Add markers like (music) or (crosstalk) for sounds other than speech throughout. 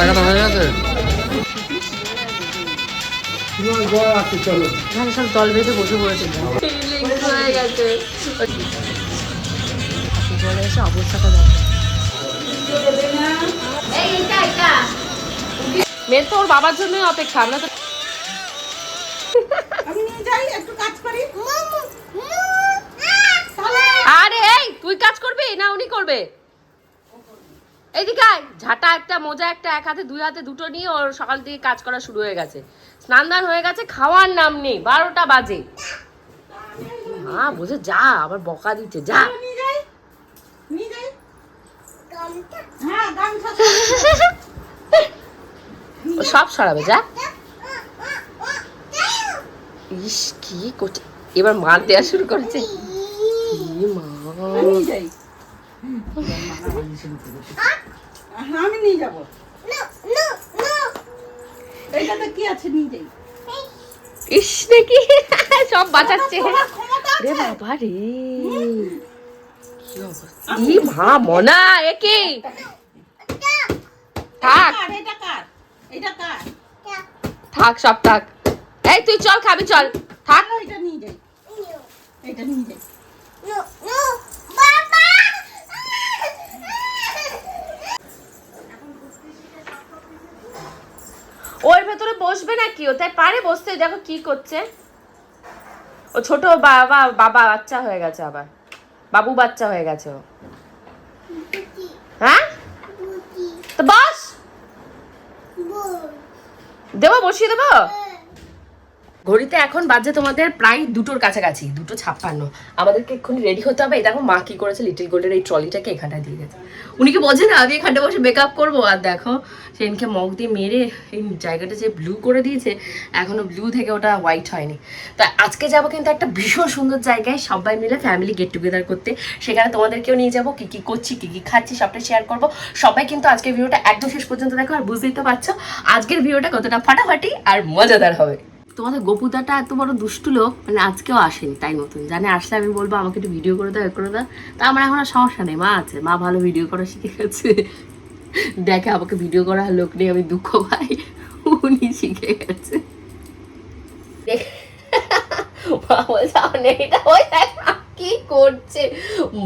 কেনাকাটা হয়ে গেছে? সব দল বেঁধে বসে পড়েছে। হয়ে গেছে জলে এসে অবস্থাটা দেখো। মেয়ে তো ওর বাবার জন্যই অপেক্ষা আমরা তো আমি নিয়ে যাই একটু কাজ করি। আরে এই তুই কাজ করবি? না উনি করবে। এইদিকে আয়। ঝাঁটা একটা মোজা একটা এক হাতে দুই হাতে দুটো নিয়ে ওর সকাল থেকে কাজ করা শুরু হয়ে গেছে। স্নান দান হয়ে গেছে খাওয়ার নাম নেই বারোটা বাজে। হ্যাঁ বুঝে যা আবার বকা দিচ্ছে যা। হ্যাঁ সব সরাবে যা। ইস কি করছে? এবার মার দেওয়া শুরু করেছে। মা আমি নিয়ে যাব। এইটাতে কি আছে নিয়ে যাই? ইস দেখি। সব বাঁচাচ্ছে। তোমার ক্ষমতা রে বাবা রে। কি মা মনা একে থাক। থাক সব থাক। এই তুই চল খাবি চল। থাক। এটা নিয়ে যাই। এটা নিয়ে যাই। ওর ভেতরে বসবে নাকি ও? তাই পারে বসতে দেখো কি করছে। ও ছোট বাবা বাবা বাচ্চা হয়ে গেছে আবার। বাবু বাচ্চা হয়ে গেছে ও। হ্যাঁ? তো বস! দেবো বসিয়ে দেবো? ঘড়িতে এখন বাজে তোমাদের প্রায় দুটোর কাছাকাছি, দুটো ছাপ্পান্ন। আমাদেরকে এক্ষুনি রেডি হতে হবে। দেখো মা কি করেছে লিটিল গোল্ডের এই ট্রলিটাকে এখানটায় দিয়ে গেছে। উনি কি বোঝে না, আমি এখানটা বসে মেকআপ করব? আর দেখো, সেদিনকে মগ দিয়ে মেরে এই জায়গাটা যে ব্লু করে দিয়েছে এখনও ব্লু থেকে ওটা হোয়াইট হয়নি। তা আজকে যাব কিন্তু একটা ভীষণ সুন্দর জায়গায়, সবাই মিলে ফ্যামিলি গেট টুগেদার করতে। সেখানে তোমাদেরকেও নিয়ে যাব, কি কি করছি, কি কী খাচ্ছি, সবটা শেয়ার করব। সবাই কিন্তু আজকের ভিডিওটা একদম শেষ পর্যন্ত দেখো, আর বুঝতেই তো পারছ, আজকের ভিডিওটা কতটা ফাটাফাটি আর মজাদার হবে। তোমাদের গোপুদাটা এত বড় দুষ্টু লোক মানে আজকেও আসেনি তাই মতন জানে আসলে আমি বলব আমাকে একটু ভিডিও করে দাও করে দাও। তা আমার এখন আর সমস্যা নেই মা আছে। মা ভালো ভিডিও করা শিখে গেছে দেখে আমাকে ভিডিও করার লোক নেই আমি দুঃখ পাই। উনি শিখে গেছে। মা বলছে "আমার এটা ওই দেখ না, কি করছে।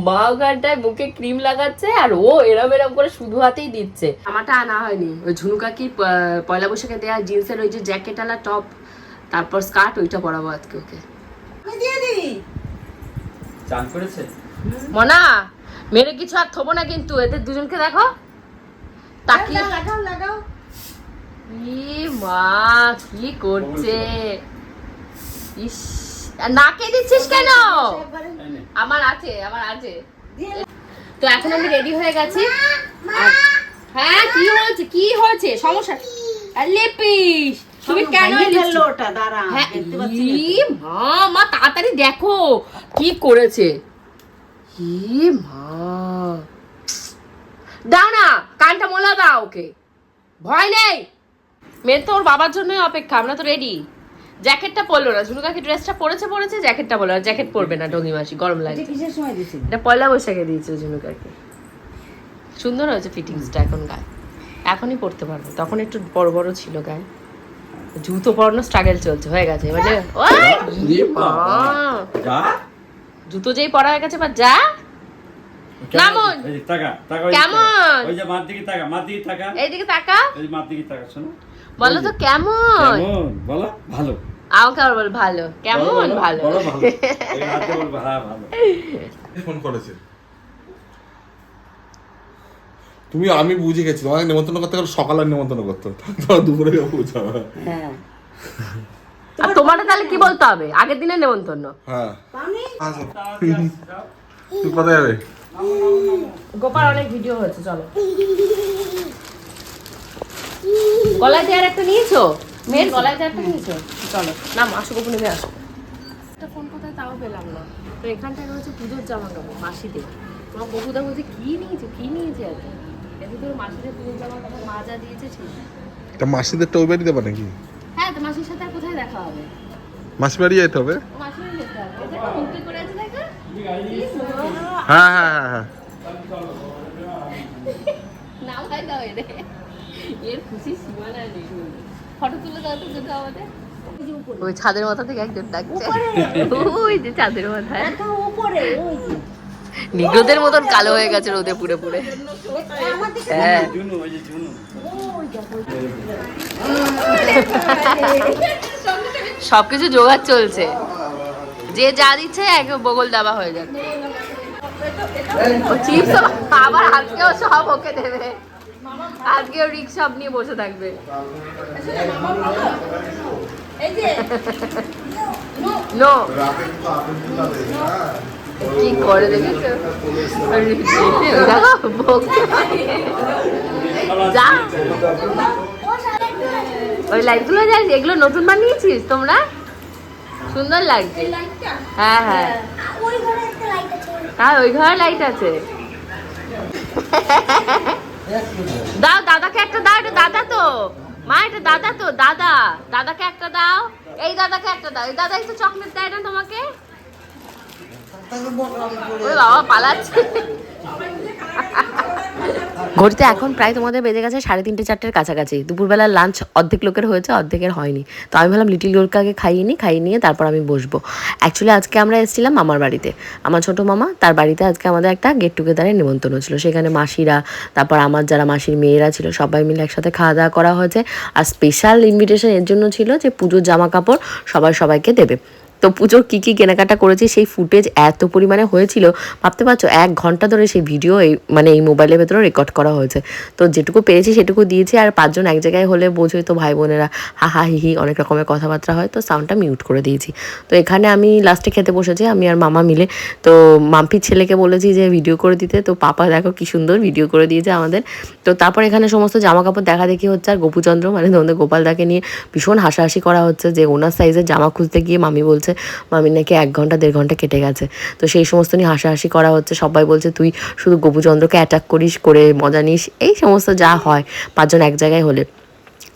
মা ওখানটায় মুখে ক্রিম লাগাচ্ছে আর ও এরম এরম করে শুধু হাতেই দিচ্ছে। আমারটা আনা হয়নি। ওই ঝুনুকাকি পয়লা বৈশাখে দেওয়া জিন্সের ওই যে জ্যাকেট আলা টপ তারপর স্কার্ট ওইটা পরাবো আজকে ওকে। আমি চান করেছে? মনা মেরে কিছু আর থবো না কিন্তু এদের দুজনকে দেখো। তাকিয়ে লাগাও লাগাও। মা কি করছে? ইস নাকে দিচ্ছিস কেন? আমার আছে আমার আছে। তো এখন আমি রেডি হয়ে গেছি। হ্যাঁ কি হয়েছে কি হয়েছে? সমস্যা? লেপিস। তুমি কেন ফেলল ওটা? দাঁড়া হ্যাঁ দেখতে পাচ্ছি মা মা তাড়াতাড়ি দেখো কি করেছে। ই মা। দাও না কানটা মোলা দাও ওকে। ভয় নেই। মেয়ে তো ওর বাবার জন্যই অপেক্ষা আমরা তো রেডি জ্যাকেটটা পরলো না ঝুনুকাকে ড্রেসটা পরেছে পরেছে জ্যাকেটটা পরলো না। জ্যাকেট পরবে না ডঙ্গি মাসি গরম দিছি এটা পয়লা বৈশাখে দিয়েছে ঝুনুকাকে। সুন্দর হয়েছে ফিটিংসটা এখন গায়ে। এখনই পড়তে পারব তখন একটু বড় বড় ছিল গায়ে। জুতো পরানো স্ট্রাগল চলছে হয়ে গেছে। মানে ওই! যা। জুতো যেই পরা হয়ে গেছে বা যা। কেমন? কেমন? ওই যে মার দিকে তাকা মার দিকে তাকা। এইদিকে তাকা। এই যে মার দিকে তাকা শোনো। বলো তো কেমন? কেমন? বলো ভালো। আমাকে আবার বল ভালো। কেমন? বলো, বলো, ভালো। বলো ভালো। এই হাতে বলব হ্যাঁ ভালো। ফোন করেছে। তুমি আমি বুঝে গেছি। তোমাকে নেমন্তন্ন করতে গেলে সকালে নেমন্তন্ন করতে তোমার দুপুরে পৌঁছাবে হ্যাঁ। আর তোমার তাহলে কি বলতে হবে? আগের দিনে নেমন্তন্ন হ্যাঁ। তুই কোথায় যাবে? গোপাল অনেক ভিডিও হয়েছে চলো। গলায় দেওয়ার একটা নিয়েছো? মেয়ের গলায় দেওয়ার একটা নিয়েছো? চলো না আসো গোপু নেমে আসো। একটা ফোন কোথায়? তাও পেলাম না। তো এখানটায় রয়েছে পুজোর জামা কাপড় মাসিদের। তোমার বকুদা বলছে কি নিয়েছে? কি নিয়েছে আর ভিতরে মাসিদের তা বাড়ি দেবা নাকি? হ্যাঁ তো মাসির সাথে আর কোথায় দেখা হবে? মাসি বাড়ি যেতে হবে। হ্যাঁ হ্যাঁ হ্যাঁ হ্যাঁ। (laughs) তো ওই ছাদের মাথা থেকে একজন ডাকছে। ওই যে ছাদের মাথায়। উপরে ওই নিগ্রোদের মতন কালো হয়ে গেছে রোদে পুড়ে পুড়ে। আমার দিকে হ্যাঁ। সবকিছু জোগাড় চলছে। যে যা দিচ্ছে এক বগল দাবা হয়ে যাচ্ছে। চিপস আবার আজকেও সব ওকে দেবে। আজকেও রিক্স সব নিয়ে বসে থাকবে। নো হ্যাঁ কি করে দেখেছ দেখো যা। ওই লাইটগুলো জানিস এগুলো নতুন বানিয়েছিস তোমরা? সুন্দর লাগছে। হ্যাঁ হ্যাঁ। হ্যাঁ ওই ঘরে লাইট আছে। দাও দাদাকে একটা দাও এটা দাদা তো। মা এটা দাদা তো দাদা। দাদাকে একটা দাও। এই দাদাকে একটা দাও। এই দাদা একটু চকলেট দেয় না তোমাকে? ঘড়িতে এখন প্রায় তোমাদের বেজে গেছে সাড়ে তিনটে, চারটের কাছাকাছি। দুপুরবেলার লাঞ্চ অর্ধেক লোকের হয়েছে, অর্ধেকের হয়নি। তো আমি ভাবলাম লিটিল গোলকাকে খাইয়ে নিই খাইয়ে নিয়ে তারপর আমি বসবো। অ্যাকচুয়ালি আজকে আমরা এসেছিলাম মামার বাড়িতে। আমার ছোট মামা, তার বাড়িতে আজকে আমাদের একটা গেট টুগেদারের নিমন্ত্রণ ছিল সেখানে মাসিরা, তারপর আমার যারা মাসির মেয়েরা ছিল, সবাই মিলে একসাথে খাওয়া দাওয়া করা হয়েছে। আর স্পেশাল ইনভিটেশন এর জন্য ছিল যে পুজোর জামা কাপড় সবাই সবাইকে দেবে। তো পুজোর কী কী কেনাকাটা করেছি, সেই ফুটেজ এত পরিমাণে হয়েছিল। ভাবতে পারছ, এক ঘণ্টা ধরে সেই ভিডিও এই মানে এই মোবাইলের ভেতরে রেকর্ড করা হয়েছে। তো যেটুকু পেয়েছি সেটুকু দিয়েছি, আর পাঁচজন এক জায়গায় হলে বোঝোই তো ভাই বোনেরা, হা হা হি হি, অনেক রকমের কথাবার্তা হয়, তো সাউন্ডটা মিউট করে দিয়েছি। তো এখানে আমি লাস্টে খেতে বসেছি, আমি আর মামা মিলে। তো মাম্পির ছেলেকে বলেছি যে ভিডিও করে দিতে, তো পাপা দেখো কি সুন্দর ভিডিও করে দিয়েছে আমাদের। তো তারপর এখানে সমস্ত জামা কাপড় দেখা দেখি হচ্ছে, আর গোপুচন্দ্র মানে তোমাদের গোপালদাকে নিয়ে ভীষণ হাসাহাসি করা হচ্ছে, যে ওনার সাইজের জামা খুঁজতে গিয়ে মামি বলছে মামির নাকি এক ঘণ্টা, দেড় ঘণ্টা কেটে গেছে। তো সেই সমস্ত নিয়ে হাসাহাসি করা হচ্ছে। সবাই বলছে, তুই শুধু গোপুচন্দ্রকে অ্যাটাক করিস, করে মজা নিস। এই সমস্ত যা হয়, পাঁচজন এক জায়গায় হলে।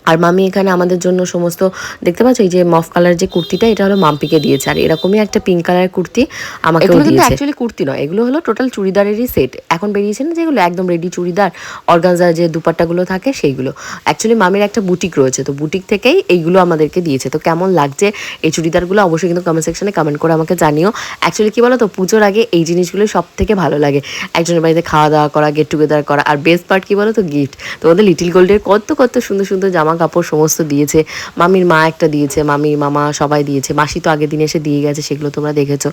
আর মামি এখানে আমাদের জন্য সমস্ত দেখতে পাচ্ছ এই যে মফ কালার যে কুর্তিটা এটা হলো মাম্পিকে দিয়েছে। আর এরকমই একটা পিঙ্ক কালারের কুর্তি আমাকে দিয়েছে। অ্যাকচুয়ালি কুর্তি নয় এগুলো হলো টোটাল চুড়িদারেরই সেট এখন বেরিয়েছে না যেগুলো একদম রেডি চুড়িদার অর্গানজার যে দুপাট্টাগুলো থাকে সেইগুলো। অ্যাকচুয়ালি মামির একটা বুটিক রয়েছে তো বুটিক থেকেই এইগুলো আমাদেরকে দিয়েছে। তো কেমন লাগছে এই চুড়িদারগুলো অবশ্যই কিন্তু কমেন্ট সেকশনে কমেন্ট করে আমাকে জানিও। অ্যাকচুয়ালি কি বলো তো পুজোর আগে এই জিনিসগুলো সব থেকে ভালো লাগে। একজনের বাড়িতে খাওয়া দাওয়া করা গেট টুগেদার করা। আর বেস্ট পার্ট কি বলো তো গিফট তোমাদের লিটিল গোল্ডের কত কত সুন্দর সুন্দর জামা কাপড় সমস্ত দিয়েছে মামির মা একটা দিয়েছে মামির মামা সবাই দিয়েছে মাসি তো আগের দিন এসে দিয়ে গেছে সেগুলো তোমরা দেখেছ।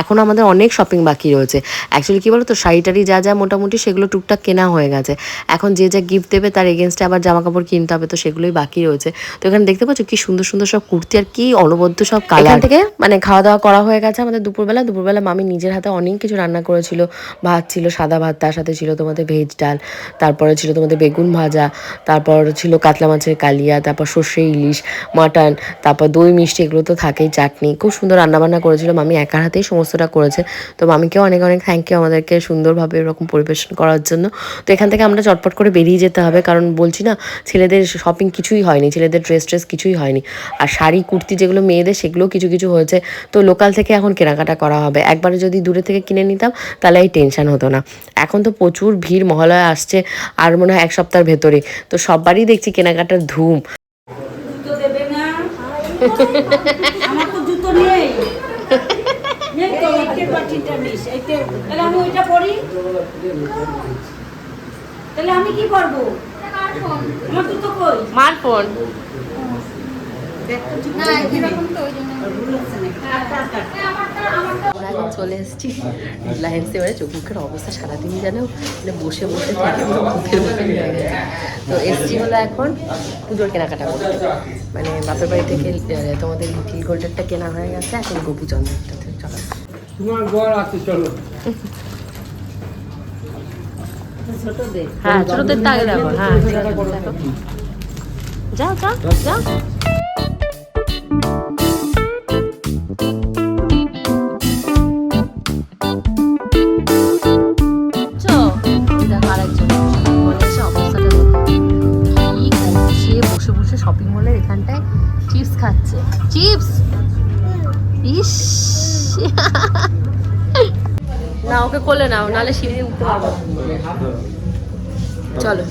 এখন আমাদের অনেক শপিং বাকি রয়েছে। অ্যাকচুয়ালি কি বলো তো শাড়িটারি যা যা মোটামুটি সেগুলো টুকটাক কেনা হয়ে গেছে। এখন যে যা গিফট দেবে তার এগেনস্টে আবার জামা কাপড় কিনতে হবে তো সেগুলোই বাকি রয়েছে। তো এখানে দেখতে পাচ্ছ কি সুন্দর সুন্দর সব কুর্তি আর কি অনবদ্য সব কালার থেকে মানে খাওয়া দাওয়া করা হয়ে গেছে আমাদের দুপুরবেলা। দুপুরবেলা মামি নিজের হাতে অনেক কিছু রান্না করেছিল। ভাত ছিল সাদা ভাত তার সাথে ছিল তোমাদের ভেজ ডাল তারপরে ছিল তোমাদের বেগুন ভাজা তারপর ছিল কাতলা মাছের কালিয়া তারপর সর্ষে, ইলিশ, মাটন, তারপর দই, মিষ্টি, এগুলো তো থাকেই, চাটনি। খুব সুন্দর রান্নাবান্না করেছিল। মামি একার হাতেই সমস্তটা করেছে। তো মামিকেও অনেক অনেক থ্যাংক ইউ আমাদেরকে সুন্দরভাবে এরকম পরিবেশন করার জন্য। তো এখান থেকে আমরা চটপট করে বেরিয়ে যেতে হবে। কারণ বলছি না, ছেলেদের শপিং কিছুই হয়নি। ছেলেদের ড্রেস ট্রেস কিছুই হয়নি। আর শাড়ি, কুর্তি যেগুলো মেয়েদের সেগুলো কিছু কিছু হয়েছে। তো লোকাল থেকে এখন কেনাকাটা করা হবে। একবারে যদি দূরে থেকে কিনে নিতাম, তাহলে এই টেনশন হতো না। এখন তো প্রচুর ভিড়, মহালয়া আসছে, আর মনে হয় এক সপ্তাহের ভেতরে তো সববারই দেখছি কেনাকাটার ধুম। জুতো দেবে না? আমার তো জুতো নেই। নেই তো এইটের পাটিটা নিস এইটে তাহলে আমি ওইটা পরি? তাহলে আমি কি করব? আমার জুতো কই? মার ফোন। চলে এসেছি। রিলায়েন্সে এবারে চোখ মুখের অবস্থা সারাদিন যেন মানে বসে বসে থেকে হয়ে গেছে। তো এসছি হলো এখন পুজোর কেনাকাটা করতে। মানে বাপের বাড়ি থেকে তোমাদের লিটিল গোল্ডেরটা কেনা হয়ে গেছে এখন গোপু চন্দ্রটাতে চলো। তোমার ঘর আছে চলো। ছোটদের হ্যাঁ ছোটদেরটা আগে দেখো হ্যাঁ যাও যাও যাও। ওকে কোলে নাও নাহলে সিঁড়ি উঠতে পারব। চলো।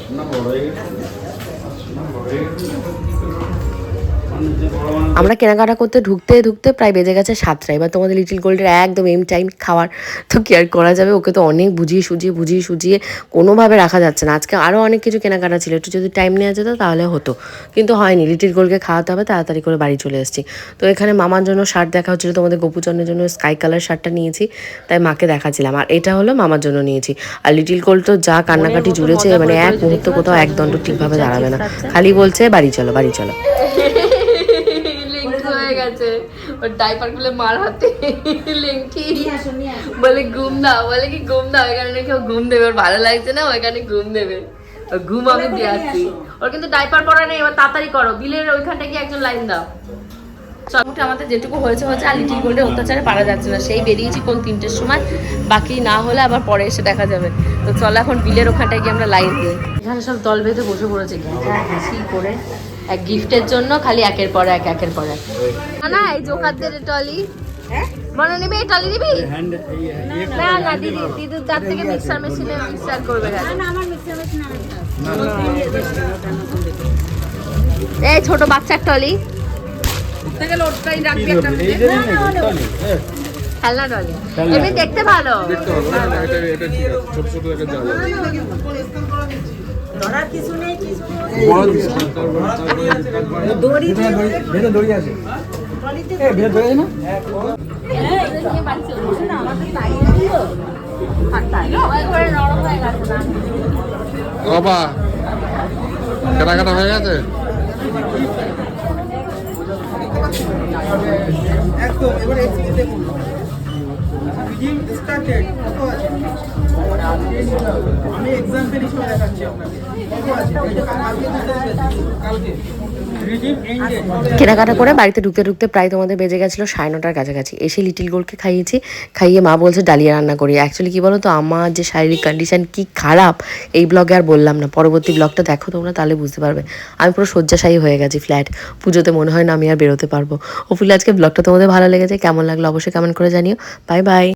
শোনা বড় আমরা কেনাকাটা করতে ঢুকতে ঢুকতে প্রায় বেজে গেছে সাতটা এবার তোমাদের লিটিল গোল্ডের একদম এম টাইম খাওয়ার তো কেয়ার করা যাবে। ওকে তো অনেক বুঝিয়ে সুজিয়ে বুঝিয়ে সুজিয়ে কোনোভাবে রাখা যাচ্ছে না। আজকে আরও অনেক কিছু কেনাকাটা ছিল। একটু যদি টাইম নেওয়া যেত তাহলে হতো। কিন্তু হয়নি। লিটিল গোল্ডকে খাওয়াতে হবে তাড়াতাড়ি করে বাড়ি চলে এসেছি। তো এখানে মামার জন্য শার্ট দেখা হচ্ছিল তোমাদের গোপুচন্দ্রের জন্য স্কাই কালার শার্টটা নিয়েছি। তাই মাকে দেখাচ্ছিলাম। আর এটা হলো মামার জন্য নিয়েছি। আর লিটিল গোল্ড তো যা কান্নাকাটি জুড়েছে মানে এক মুহূর্ত কোথাও এক দণ্ড ঠিকভাবে দাঁড়াবে না। খালি বলছে বাড়ি চলো বাড়ি চলো। গেছে ওর ডাইপার খুলে মার হাতে। লিঙ্কি। বলে ঘুম দাও। বলে কি ঘুম দাও। এখানে নাকি ও ঘুম দেবে। ওর ভালো লাগছে না ওইখানে ঘুম দেবে। ঘুম আমি দিয়ে আসছি ওর কিন্তু ডাইপার পরা নেই। এবার তাড়াতাড়ি করো। বিলের ওইখানটা কি একজন লাইন দাও। চল। মোটামুটি আমাদের যেটুকু হয়েছে হয়েছে। আর লিটিল গোল্ডের অত্যাচারে পারা যাচ্ছে না। সেই বেরিয়েছি কোন তিনটের সময়। বাকি না হলে আবার পরে এসে দেখা যাবে। তো চল এখন বিলের ওখানটায় গিয়ে আমরা লাইন দিই। এখানে সব দল বেঁধে বসে পড়েছে। ঘেঁচা ঘেঁচি করে? এক গিফটের জন্য খালি একের পর এক একের পর এক না এই জোকারদের টলি মনে নিবি এই টলি নিবি ইয়ে না না দিদি দিদি তার থেকে মিক্সার মেশিনে মিক্সার করবে গেছে না আমার মিক্সার মেশিন এই ছোট বাচ্চার টলি খেলনা টলি এমনি দেখতে ভালো ছোট ছোট ধরার কিছু নেই কিছু দড়ি ভেতরে দড়ি। আছে হয়ে গেছে না। বাবা কেনাকাটা হয়ে গেছে? একদম এবারে রিডিম স্টার্টেড কত আছে। আমি এক্সাম্পল হিসেবে দেখাচ্ছি আপনাকে। কত আছে। কালকে কালকে। কেনাকাটা করে বাড়িতে ঢুকতে ঢুকতে প্রায় তোমাদের বেজে গেছিল সাড়ে নটার কাছাকাছি। এসে লিটিল গোলকে খাইয়েছি। খাইয়ে মা বলছে ডালিয়া রান্না করি। অ্যাকচুয়ালি কী বলো তো আমার যে শারীরিক কন্ডিশন কি খারাপ, এই ব্লগে আর বললাম না। পরবর্তী ব্লগটা দেখো তোমরা, তাহলে বুঝতে পারবে। আমি পুরো শয্যাশায়ী হয়ে গেছি ফ্ল্যাট পুজোতে মনে হয় না আমি আর বেরোতে পারব। ও আজকে ব্লগটা তোমাদের ভালো লেগেছে। কেমন লাগল অবশ্যই কমেন্ট করে জানিও। Bye bye